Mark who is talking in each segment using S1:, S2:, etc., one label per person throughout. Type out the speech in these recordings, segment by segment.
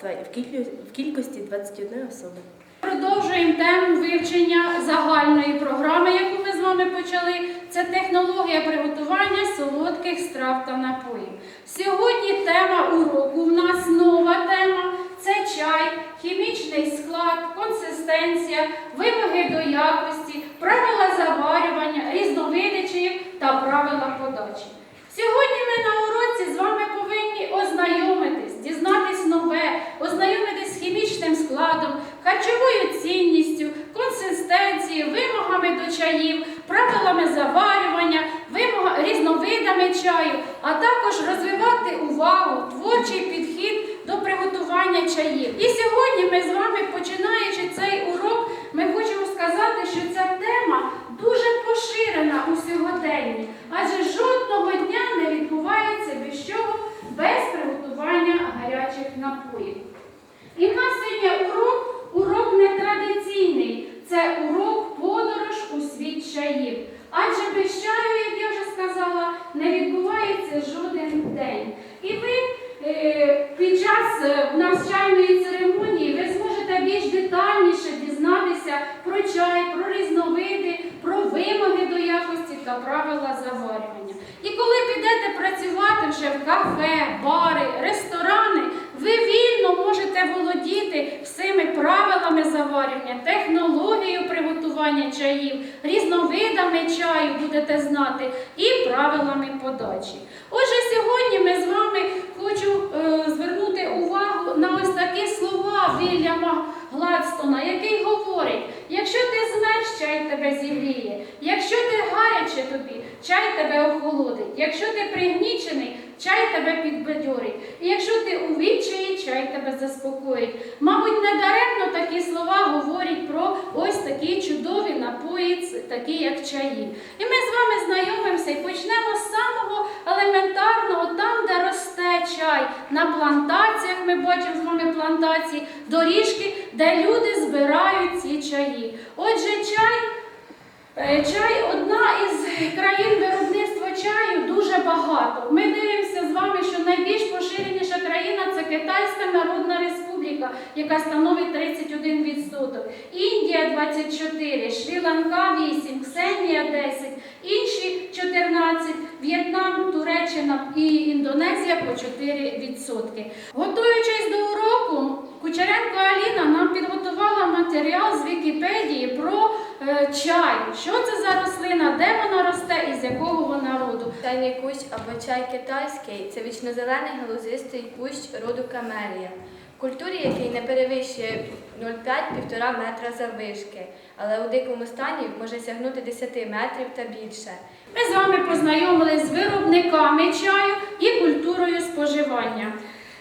S1: товарознавства в кількості 21 особи.
S2: Продовжуємо тему вивчення загальної програми, яку ми з вами почали. Це технологія приготування солодких страв та напоїв. Сьогодні тема уроку в нас нова тема це чай, хімічний склад, консистенція, вимоги до якості, правила заварювання, різновиди чаїв та правила подачі. Сьогодні ми на уроці з вами повинні ознайомитись, дізнатись нове, ознайомитись з хімічним складом, харчовою цінністю, консистенцією, вимогами до чаїв, правилами заварювання, вимога, різновидами чаю, а також розвивати увагу, творчий підхід до приготування чаїв. І сьогодні ми з вами, починаючи цей урок, ми хочемо сказати, що ця тема дуже поширена у сьогоденні, адже жодного дня не відбувається без чого, без приготування напоїв. І в нас сьогодні урок, урок нетрадиційний. Це урок подорож у світ чаїв. Адже без чаю, як я вже сказала, не відбувається жоден день. І ви е, під час е, навчальної церемонії ви зможете більш детальніше дізнатися про чай, про різновиди, про вимоги до якості та правила заварювання. І коли підете працювати вже в кафе, бари, ресторани, ви вільно можете володіти всіми правилами заварювання, технологією приготування чаїв, різновидами чаю будете знати і правилами подачі. Отже, сьогодні ми з вами хочу е, звернути увагу на ось такі слова Вільяма Гладстона, який говорить: якщо ти знаєш, чай тебе зігріє, якщо ти гаряче тобі, чай тебе охолодить, якщо ти пригнічений, чай тебе підбадьорить, і якщо ти у відчаї, чай тебе заспокоїть. Мабуть, не даремно такі слова говорять про ось такі чудові напої, такі як чаї. І ми з вами знайомимося і почнемо з самого елементарного, там, де росте чай. На плантаціях ми бачимо з вами плантації, доріжки, де люди збирають ці чаї. Отже, чай. Е, Чай одна із країн виробництва чаю дуже багато. Ми дивимося з вами, що найбільш поширеніша країна це Китайська Народна Республіка, яка становить 31%. Індія 24, Шрі-Ланка 8, Ксенія 10, інші 14, В'єтнам, Туреччина і Індонезія по 4%. Готуючись до уроку, Кучеренко Аліна нам підготувала матеріал з Вікіпедії про е, чай. Що це за рослина, де вона росте і з якого вона роду.
S3: Чайний кущ або чай китайський це вічнозелений галузистий кущ роду камелія, в культурі який не перевищує 0,5-1,5 метра заввишки, але у дикому стані може сягнути 10 метрів та більше.
S2: Ми з вами познайомились з виробниками чаю і культурою споживання.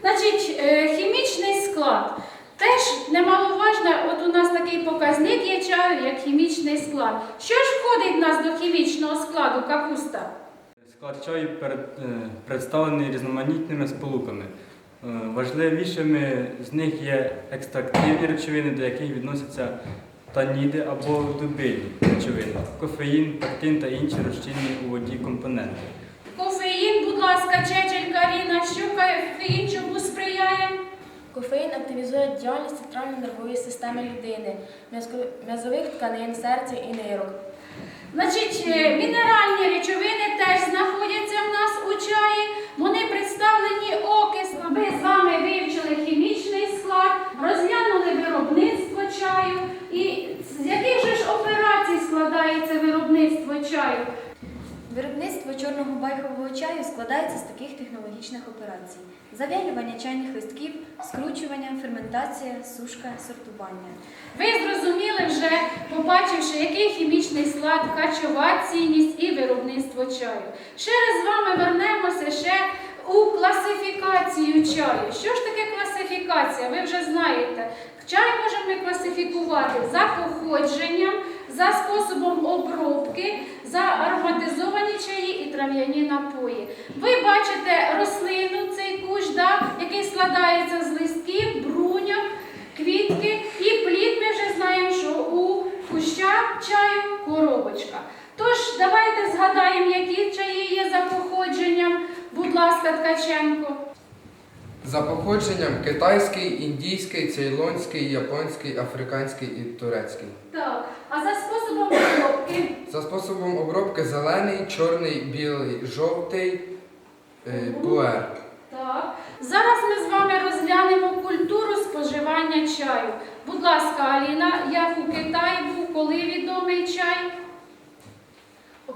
S2: Значить, е, хімічний склад. Теж немаловажно, от у нас такий показник є чаю, як хімічний склад. Що ж входить в нас до хімічного складу капуста?
S4: Склад чаю е, представлений різноманітними сполуками. Е, Важливішими з них є екстрактивні речовини, до яких відносяться таніди або дубильні речовини, кофеїн, пектин та інші розчинні у воді компоненти.
S2: Кофеїн, будь ласка, чечель Каріна, що кофеїн чому сприяє?
S1: Кофеїн активізує діяльність центральної нервової системи людини, м'язових тканин, серця і нирок.
S2: Значить, е, мінеральні речовини теж знаходяться в нас у чаї. Вони представлені окисно. Ви з вами вивчили хімічний склад, розглянули виробництво чаю. І з яких же ж операцій складається виробництво чаю?
S5: Виробництво чорного байхового чаю складається з таких технологічних операцій: зав'ялювання чайних листків, скручування, ферментація, сушка, сортування.
S2: Ви зрозуміли вже, побачивши, який хімічний склад, харчова цінність і виробництво чаю. Ще раз з вами вернемося ще у класифікацію чаю. Що ж таке класифікація? Ви вже знаєте. Чай можемо ми класифікувати за походженням, за способом обробки, за ароматизовані чаї і трав'яні напої. Ви бачите рослину, цей кущ, да, який складається з листків, бруньок, квітки і плід. Ми вже знаємо, що у куща чаю коробочка. Тож давайте згадаємо, які чаї є за походженням. Будь ласка, Ткаченко.
S6: За походженням китайський, індійський, цейлонський, японський, африканський і турецький.
S2: Так, а за способом обробки.
S6: За способом обробки зелений, чорний, білий, жовтий, е, пуер.
S2: Так. Зараз ми з вами розглянемо культуру споживання чаю. Будь ласка, Аліна, як у Китаї був, коли відомий чай?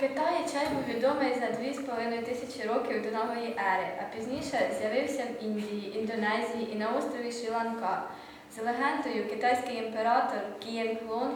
S3: Китаї чай був відомий за 2,5 тисячі років до нової ери, а пізніше з'явився в Індії, Індонезії і на острові Шрі-Ланка. За легендою, китайський імператор Кієн Клонг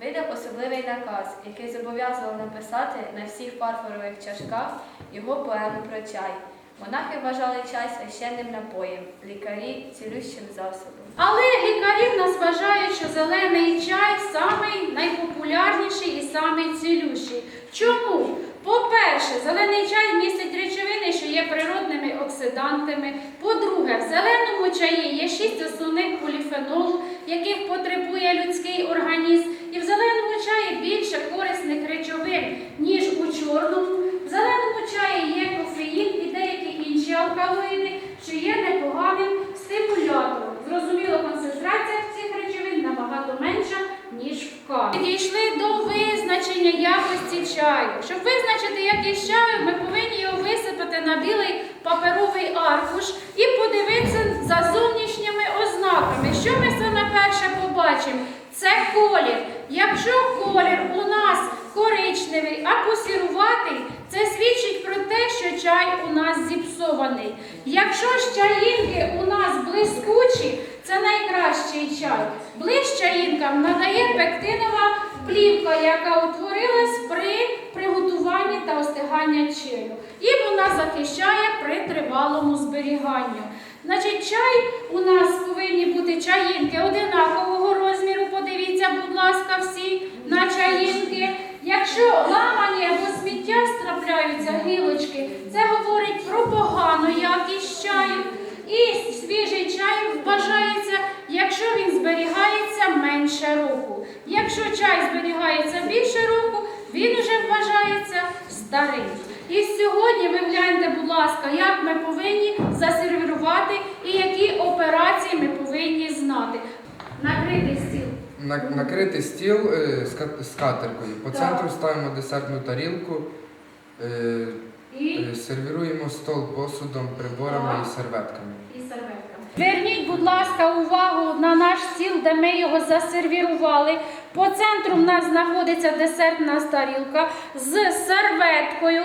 S3: видав особливий наказ, який зобов'язував написати на всіх фарфорових чашках його поему про чай. Монахи вважали чай священним напоєм, лікарі цілющим засобом.
S2: Але лікарі в нас вважають, що зелений чай самий найпопулярніший і самий цілющий. Чому? По-перше, зелений чай містить речовини, що є природними оксидантами. По-друге, в зеленому чаї є шість основних поліфенолів, яких потребує людський організм. І в зеленому чаї більше корисних речовин, ніж у чорному. В зеленому чаї є кофеїн і деякі інші алкалоїди, що є непоганим стимулятором. Зрозуміло, концентрація цих речовин набагато менша, ніж в каві. Підійшли до визначення якості чаю. Щоб визначити якість чаю, ми повинні його висипати на білий паперовий аркуш і подивитися за зовнішніми ознаками. Що ми саме перше побачимо? Це колір. Якщо колір у нас коричневий або сіруватий, це свідчить про те, що чай у нас зіпсований. Якщо ж чаїнки у нас блискучі, це найкращий чай. Ближ чаїнкам надає пектинова плівка, яка утворилась при приготуванні та остиганні чаю. І вона захищає при тривалому зберіганню. Значить, чай у нас повинні бути чаїнки одинакового розміру. Подивіться, будь ласка, всі на чаїнки. Якщо ламані або сміття трапляються гілочки, це говорить про погану якість чаю. І свіжий чай вважається, якщо він зберігається менше року. Якщо чай зберігається більше року, він уже вважається старий. І сьогодні ви гляньте, будь ласка, як ми повинні засервірувати і які операції ми повинні знати. Накритий стіл.
S6: На- накрити стіл е, з ка- з скатеркою. По
S2: Так.
S6: центру ставимо десертну тарілку, е,
S2: І
S6: е, сервіруємо стол посудом, приборами
S2: Так.
S6: і серветками.
S2: і серветка. Зверніть, будь ласка, увагу на наш стіл, де ми його засервірували. По центру в нас знаходиться десертна тарілка з серветкою,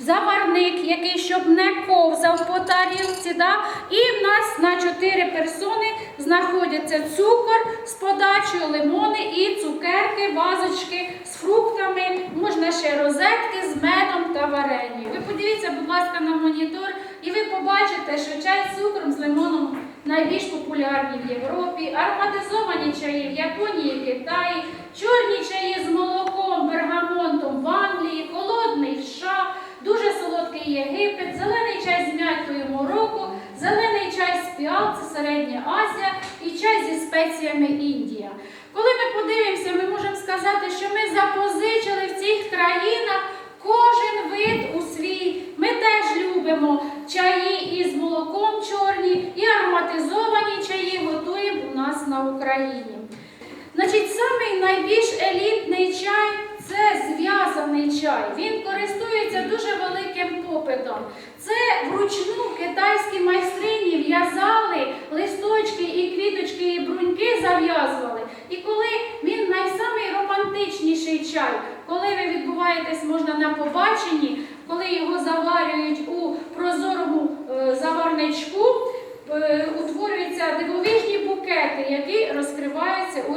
S2: заварник, який щоб не ковзав по тарілці. Да? І в нас на 4 персони знаходяться цукор з подачею, лимони і цукерки, вазочки з фруктами, можна ще розетки з медом та варенням. Ви подивіться, будь ласка, на монітор, і ви побачите, що чай з цукром з лимоном найбільш популярні в Європі, ароматизовані чаї в Японії, Китаї, чорні чаї з молоком, бергамонтом в Англії, холодний в США, дуже солодкий Єгипет, зелений чай з м'ятою Марокко, зелений чай з піал, це Середня Азія і чай зі спеціями Індія. Коли ми подивимося, ми можемо сказати, що ми запозичили в цих країнах кожен вид у свій. Ми теж любимо чаї із молоком чорні і ароматизовані чаї готуємо у нас на Україні. Значить, самий найбільш елітний чай це зв'язаний чай. Він користується дуже великим попитом. Це вручну китайські майстрині в'язали листочки і квіточки, і бруньки зав'язували. І коли він найсамий романтичніший чай, коли ви відбуваєтесь, можна на побаченні, коли його заварюють у прозорому е, заварничку, е, утворюються дивовижні букети, які розкриваються у,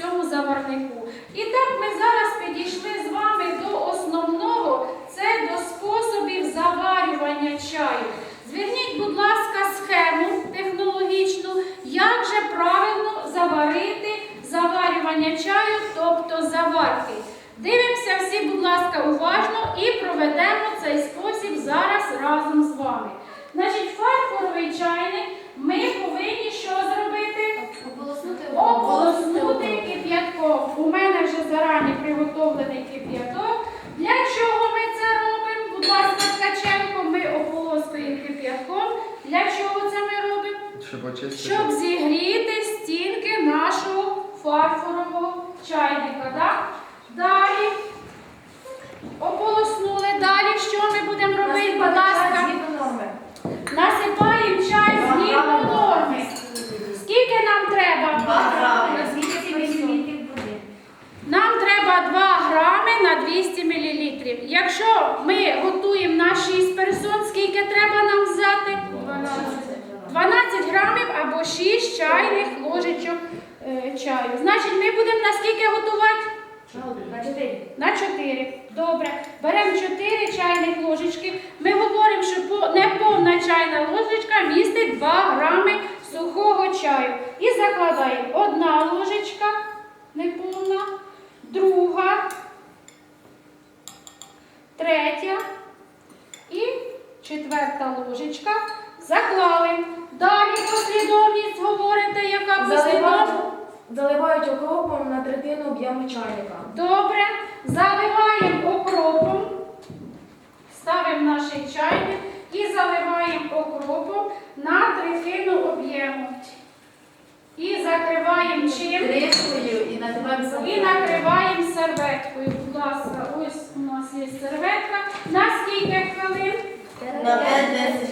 S2: цьому заварнику. І так ми зараз підійшли з вами до основного, це до способів заварювання чаю. Зверніть, будь ласка, схему технологічну, як же правильно заварити заварювання чаю, тобто заварки. Дивимося всі, будь ласка, уважно і проведемо цей спосіб зараз разом з вами. Значить, фарфоровий чайник ми повинні що зробити? Ополоснути кип'ятком. У мене вже зарані приготовлений кип'яток. Для чого ми це робимо? Будь ласка, Ткаченко, ми ополоскуємо кип'ятком. Для чого це ми робимо?
S6: Щоб очистити.
S2: Щоб зігріти стінки нашого фарфорового чайника. Да? Далі ополоснули. Будь ласка, насипаємо чай згідно норми. Скільки нам треба? Нам треба 2 грами на 200 мл. Якщо ми готуємо на 6 персон, скільки треба нам взяти? 12 грамів або 6 чайних ложечок е, чаю. Значить, ми будемо на скільки готувати? На 4. На 4. Добре. Беремо 4 чайних ложечки. Ми говоримо, що неповна чайна ложечка містить 2 грами сухого чаю. І закладаємо одна ложечка неповна, друга, третя і четверта ложечка. Заклали. Далі послідовність говорите, яка послідовність?
S1: Заливають окропом на третину об'єму чайника.
S2: Добре, заливаємо окропом, ставимо наш чайник і заливаємо окропом на третину об'єму. І закриваємо чим?
S1: і називаємо
S2: І накриваємо серветкою. Будь ласка, ось у нас є серветка. На скільки хвилин?
S1: На 5-10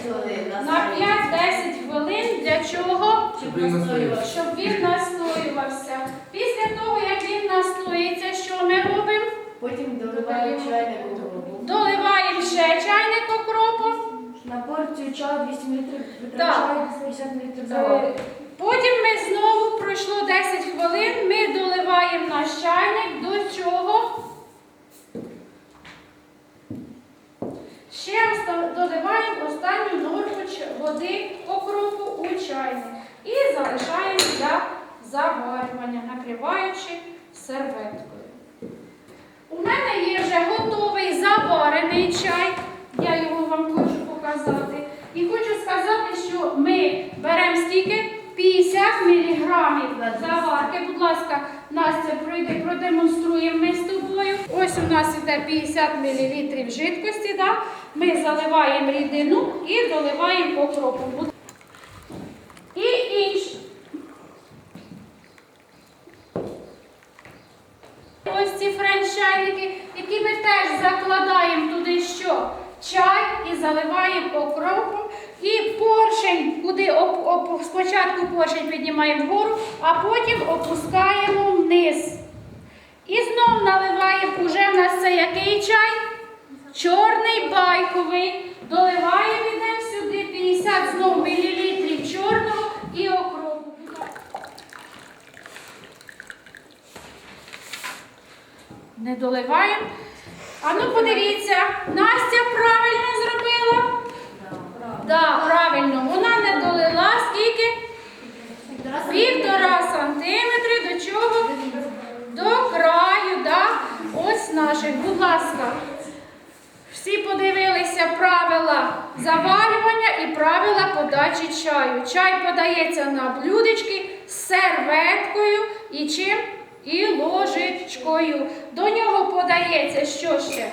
S1: хвилин.
S2: На 5-10 хвилин. Для чого?
S6: Щоб він настоявся.
S2: Щоб він настоювався. Після того, як він настоїться, що ми робимо?
S1: Потім доливають чайник окропом.
S2: Доливаємо ще чайник окропом.
S1: На порцію чаю 200 мл
S2: витрачають
S1: 50 мл
S2: Е, Потім ми знову пройшло 10 хвилин. Ми доливаємо наш чайник до чого? Ще доливаємо останню норму води окропу у чайник і залишаємо для заварювання, накриваючи серветкою. У мене є вже готовий заварений чай. Я його вам хочу показати. І хочу сказати, що ми беремо скільки? 50 мг заварки. Будь ласка, Настя, пройди, продемонструємо ми з тобою. Ось у нас іде 50 мл жидкості. Да? Ми заливаємо рідину і доливаємо окропом. І інше. Ось ці франчайники, які ми теж закладаємо туди що? Чай і поршень, куди оп- оп- спочатку поршень піднімаємо вгору, а потім опускаємо вниз. І знов наливаємо, уже в нас це який чай? Чорний байковий. Доливаємо йдемо сюди 50 знов мілілітрів чорного і окропу. Не доливаємо. А ну подивіться, Настя правильно зробила? Так, правильно. Вона не долила скільки? Півтора сантиметри до чого? До краю, да? Ось наших. Будь ласка. Всі подивилися правила заварювання і правила подачі чаю. Чай подається на блюдечки з серветкою і чим? І ложечкою. До нього подається що ще?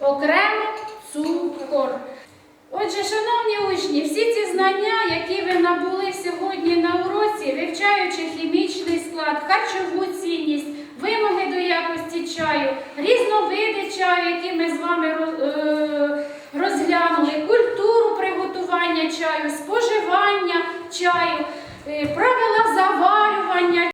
S2: Окремо цукор. Отже, шановні учні, всі ці знання, які ви набули сьогодні на уроці, вивчаючи хімічний склад, харчову цінність, вимоги до якості чаю, різновиди чаю, які ми з вами е, розглянули, культуру приготування чаю, споживання чаю, е, правила заварювання